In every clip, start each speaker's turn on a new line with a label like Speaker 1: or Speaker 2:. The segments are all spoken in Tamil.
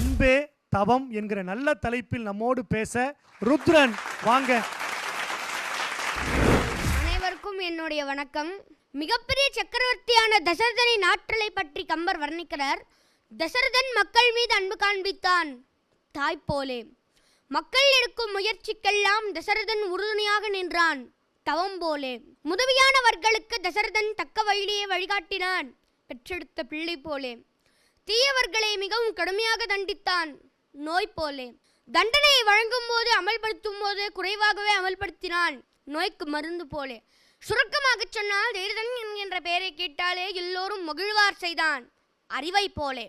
Speaker 1: அன்பே தவம் என்கிற நல்ல தலைப்பில் நம்மோடு பேச ருத்ரன் வாங்க.
Speaker 2: அனைவருக்கும் என்னுடைய வணக்கம். மிகப்பெரிய சக்கரவர்த்தியான தசரதனின் ஆற்றலை பற்றி கம்பர் வர்ணிக்கிறார். தசரதன் மக்கள் மீது அன்பு காண்பித்தான். தாய் போலே. மக்கள் எடுக்கும் முயற்சிக்கெல்லாம் தசரதன் உறுதுணையாக நின்றான். தவம் போலே. முதுமையானவர்களுக்கு தசரதன் தக்க வழியே வழிகாட்டினான். பெற்றெடுத்த பிள்ளை போலே. தீயவர்களை மிகவும் கடுமையாக தண்டித்தான் நோய் போலே. தண்டனையை வழங்கும் போது அமல்படுத்தும் போது குறைவாகவே அமல்படுத்தினான் நோய்க்கு மருந்து போலே. சுருக்கமாக சொன்னால் தீரதன் என்கின்ற பெயரை கேட்டாலே எல்லோரும் மகிழ்வார் செய்தான் அறிவை போலே.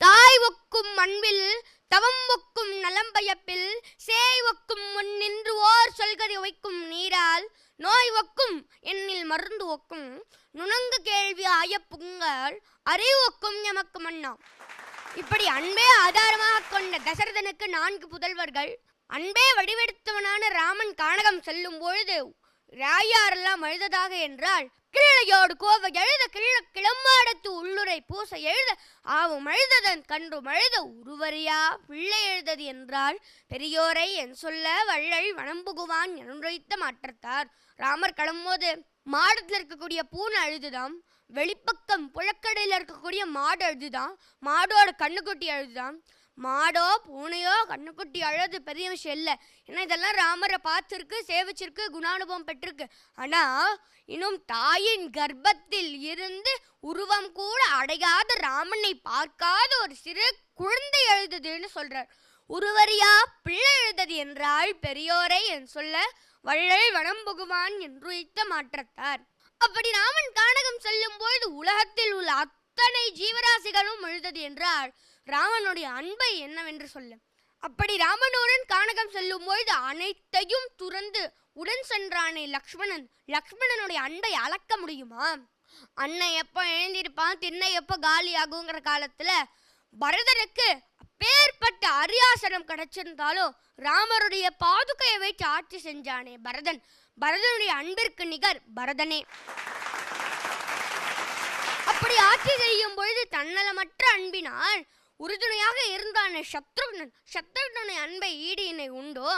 Speaker 2: தாய் ஒக்கும் அன்பில் தவம் ஒக்கும் நலம்பயப்பில் சேய் ஒக்கும் முன் நின்று ஓர் சொல்கதை வைக்கும் நீரால் நோய் ஒக்கும் என்னில் மருந்து ஒக்கும் நுணங்கு கேள்வி ஆய புங்கள் அறிவு ஒக்கும் எமக்கு மன்னா இப்படி அன்பே ஆதாரமாக கொண்ட தசரதனுக்கு நான்கு புதல்வர்கள் அன்பே வடிவெடுத்தவனான ராமன் கானகம் செல்லும் பொழுது ராயாரெல்லாம் அழுததாக என்றால் கிள்ளையோடு கோவை எழுத கிள்ள கிளம்பாடத்து உள்ளுரை பூச எழுத ஆவும் அழுததன் கன்று மழுத உருவரியா பிள்ளை எழுதது என்றால் பெரியோரை என் சொல்ல வள்ளல் வனம்புகுவான் என்றுரைத்த மாற்றத்தார். ராமர் கிளம்போது மாடத்தில் இருக்கக்கூடிய பூனை அழுதுதாம். வெளிப்பக்கம் புழக்கடையில் இருக்கக்கூடிய மாடு அழுதுதான் மாடோட கண்ணுக்குட்டி அழுதுதான் மாடோ பூனையோ கண்ணுக்குட்டி அழுது பெரிய விஷயம் இல்லை. ஏன்னா இதெல்லாம் ராமரை பார்த்துருக்கு சேவிச்சிருக்கு குணானுபவம் பெற்றிருக்கு. ஆனால் இன்னும் தாயின் கர்ப்பத்தில் இருந்து உருவம் கூட அடையாத ராமனை பார்க்காத ஒரு சிறு குழந்தை எழுதுதுன்னு சொல்கிறார் உருவரியா பிள்ளை எழுதது என்றால் பெரியோரை என் சொல்ல வள்ளல் வனம் புகுவான் என்று வைத்த மாற்றத்தார். அப்படி ராமன் கானகம் செல்லும் பொழுது உலகத்தில் உள்ள அத்தனை ஜீவராசிகளும் எழுதது என்றால் ராமனுடைய அன்பை என்னவென்று சொல்ல. அப்படி ராமனுடன் கானகம் செல்லும் பொழுது அனைத்தையும் துறந்து உடன் சென்றானே லக்ஷ்மணன். லக்ஷ்மணனுடைய அன்பை அளக்க முடியுமா? அண்ணன் எப்போ எழுந்திருப்பான் திண்ணை எப்போ காலி ஆகுங்கிற காலத்துல பரதனுக்கு அப்பேற்பட்ட அரியாசனம் கிடைச்சிருந்தாலும் ராமருடைய பாதுகையை வைத்து ஆட்சி செஞ்சானே பரதன். பரதனுடைய அன்பிற்கு நிகர் பரதனே. அப்படி ஆட்சி செய்யும் பொழுது தன்னலமற்ற அன்பினால் உறுதுணையாக இருந்தானே சத்ருக்னன் சத்ருக்னனுடைய அன்பை ஈடு இணை உண்டோ?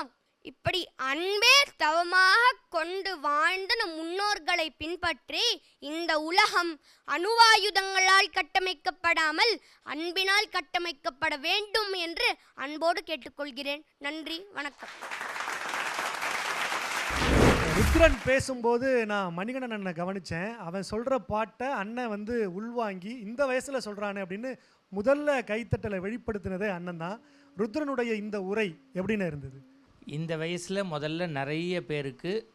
Speaker 2: இப்படி அன்பே தவமாக கொண்டு வாழ்ந்த நம் முன்னோர்களை பின்பற்றி இந்த உலகம் அணுவாயுதங்களால் கட்டமைக்கப்படாமல் அன்பினால் கட்டமைக்கப்பட வேண்டும் என்று அன்போடு கேட்டுக்கொள்கிறேன். நன்றி வணக்கம்.
Speaker 1: ருத்ரன் பேசும்போது நான் மணிகண்டன் அண்ணனை கவனித்தேன் அவன் சொல்கிற பாட்டை அண்ணன் வந்து உள்வாங்கி இந்த வயசில் சொல்கிறானே அப்படின்னு முதல்ல கைத்தட்டலை வெளிப்படுத்தினதே அண்ணன் தான். ருத்ரனுடைய இந்த உரை எப்படின்னு இருந்தது?
Speaker 3: இந்த வயசில் முதல்ல நிறைய பேருக்கு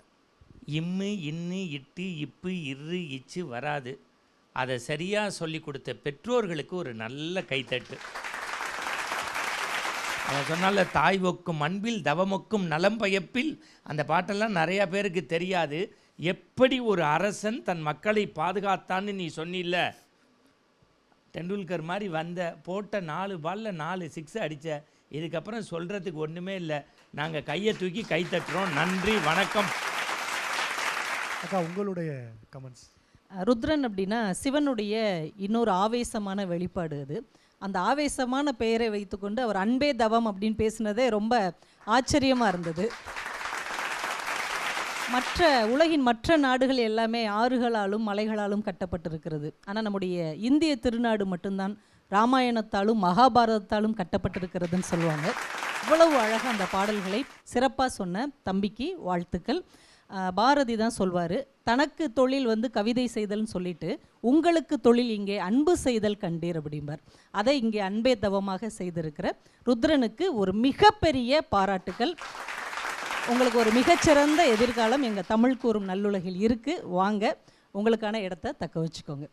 Speaker 3: இம்மு இன்னு இட்டு இப்பு இரு இச்சு வராது. அதை சரியாக சொல்லி கொடுத்த பெற்றோர்களுக்கு ஒரு நல்ல கைத்தட்டு. அவன் சொன்னால தாய் ஒக்கும் அன்பில் தவமொக்கும் நலம் பயப்பில். அந்த பாட்டெல்லாம் நிறையா பேருக்கு தெரியாது. எப்படி ஒரு அரசன் தன் மக்களை பாதுகாத்தான்னு நீ சொன்னில்ல? டெண்டுல்கர் மாதிரி வந்த போட்ட நாலு பால்ல நாலு சிக்ஸ் அடித்த இதுக்கப்புறம் சொல்கிறதுக்கு ஒன்றுமே இல்லை. நாங்கள் கையை தூக்கி கை தட்டுறோம். நன்றி வணக்கம்.
Speaker 1: அக்கா உங்களுடைய கமெண்ட்ஸ்
Speaker 4: ருத்ரன் அப்படின்னா சிவனுடைய இன்னொரு ஆவேசமான வெளிப்பாடு அது. அந்த ஆவேசமான பெயரை வைத்துக்கொண்டு அவர் அன்பே தவம் அப்படின்னு பேசினதே ரொம்ப ஆச்சரியமாக இருந்தது. மற்ற உலகின் மற்ற நாடுகள் எல்லாமே ஆறுகளாலும் மலைகளாலும் கட்டப்பட்டிருக்கிறது. ஆனால் நம்முடைய இந்திய திருநாடு மட்டும்தான் ராமாயணத்தாலும் மகாபாரதத்தாலும் கட்டப்பட்டிருக்கிறதுன்னு சொல்லுவாங்க. இவ்வளவு அழகாக அந்த பாடல்களை சிறப்பாக சொன்ன தம்பிக்கு வாழ்த்துக்கள். பாரதி தான் சொல்வார் தனக்கு தொழில் வந்து கவிதை செய்தல்னு சொல்லிட்டு உங்களுக்கு தொழில் இங்கே அன்பு செய்தல் கண்டீர் அப்படிம்பார். அதை இங்கே அன்பே தவமாக செய்திருக்கிற ருத்ரனுக்கு ஒரு மிகப்பெரிய பாராட்டுக்கள். உங்களுக்கு ஒரு மிகச்சிறந்த எதிர்காலம் எங்கள் தமிழ் கூறும் நல்லுலகில் இருக்குது வாங்க உங்களுக்கான இடத்த தக்க வச்சுக்கோங்க.